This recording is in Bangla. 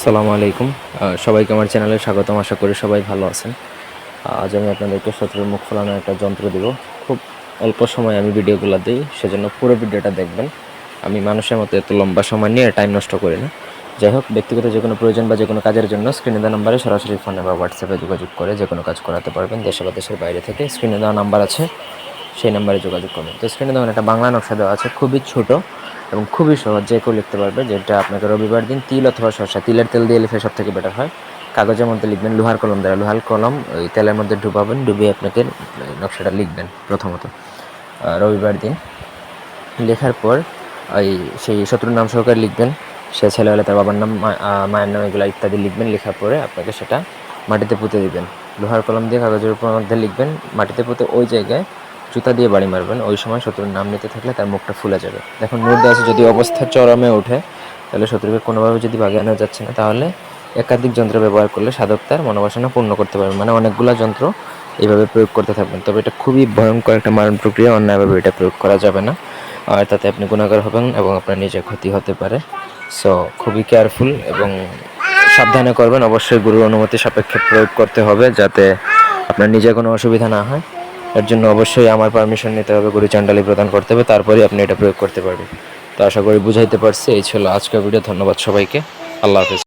আসসালামু আলাইকুম। সবাইকে আমার চ্যানেলে স্বাগতম। আশা করি সবাই ভালো আছেন। আজ আমি আপনাদেরকে শত্রুর মুখ ফোলানোর একটা যন্ত্র দিব। খুব অল্প সময় আমি ভিডিওগুলো দিই, সেজন্য পুরো ভিডিওটা দেখবেন। আমি মানুষের মতো এত লম্বা সময় নিয়ে টাইম নষ্ট করি না। যাই হোক, ব্যক্তিগত যে কোনো প্রয়োজন বা যে কোনো কাজের জন্য স্ক্রিনে দেওয়া নাম্বারে সরাসরি ফোনে বা হোয়াটসঅ্যাপে যোগাযোগ করে যে কোনো কাজ করাতে পারবেন দেশে বা দেশের বাইরে থেকে। স্ক্রিনে দেওয়া নাম্বার আছে, সেই নাম্বারে যোগাযোগ করবেন তো স্ক্রিনে দেখুন একটা বাংলা নকশা দেওয়া আছে, খুবই ছোট। এবং খুবই সহজ, যে কেউ লিখতে পারবে যেটা আপনাকে রবিবার দিন তিল অথবা শসা, তিলের তেল দিয়ে লিখলে সব থেকে বেটার হয়। কাগজের মধ্যে লিখবেন লোহার কলম দ্বারা, লোহার কলম ওই তেলের মধ্যে ডুবাবেন, ডুবিয়ে আপনাকে নকশাটা লিখবেন প্রথমত। রবিবার দিন লেখার পর ওই সেই শত্রুর নাম সহকারে লিখবেন, সে ছেলেবেলা তার বাবার নাম মায়ের নাম এগুলো ইত্যাদি লিখবেন, লেখার পরে আপনাকে সেটা মাটিতে পুঁতে দিবেন। লোহার কলম দিয়ে কাগজের উপর মধ্যে লিখবেন, মাটিতে পুঁতে ওই জায়গায় জুতা দিয়ে বাড়ি মারবেন, ওই সময় শত্রুর নাম নিতে থাকলে তার মুখটা ফুলে যাবে। দেখুন আছে, যদি অবস্থা চরমে ওঠে, তাহলে শত্রুকে কোনোভাবে যদি বাগানো যাচ্ছে না, তাহলে একাধিক যন্ত্র ব্যবহার করলে সাধক তার মনোবাসনা পূর্ণ করতে পারবেন। মানে অনেকগুলো যন্ত্র এইভাবে প্রয়োগ করতে থাকবেন। তবে এটা খুবই ভয়ঙ্কর একটা মারণ প্রক্রিয়া, অন্যায়ভাবে এটা প্রয়োগ করা যাবে না। আর তাতে আপনি গুণাগার হবেন এবং আপনার নিজের ক্ষতি হতে পারে। সো খুবই কেয়ারফুল এবং সাবধানে করবেন। অবশ্যই গুরুর অনুমতি সাপেক্ষে প্রয়োগ করতে হবে যাতে আপনার নিজে কোনো অসুবিধা না হয়। এর জন্য অবশ্যই আমার পারমিশন নিতে হবে, গুরু চান্ডালি প্রদান করতে হবে তারপরে আপনি এটা প্রয়োগ করতে পারবেন। তো আশা করি বুঝাইতে পারছি, এই ছিল আজকের ভিডিও ধন্যবাদ সবাইকে, আল্লাহ হাফিজ।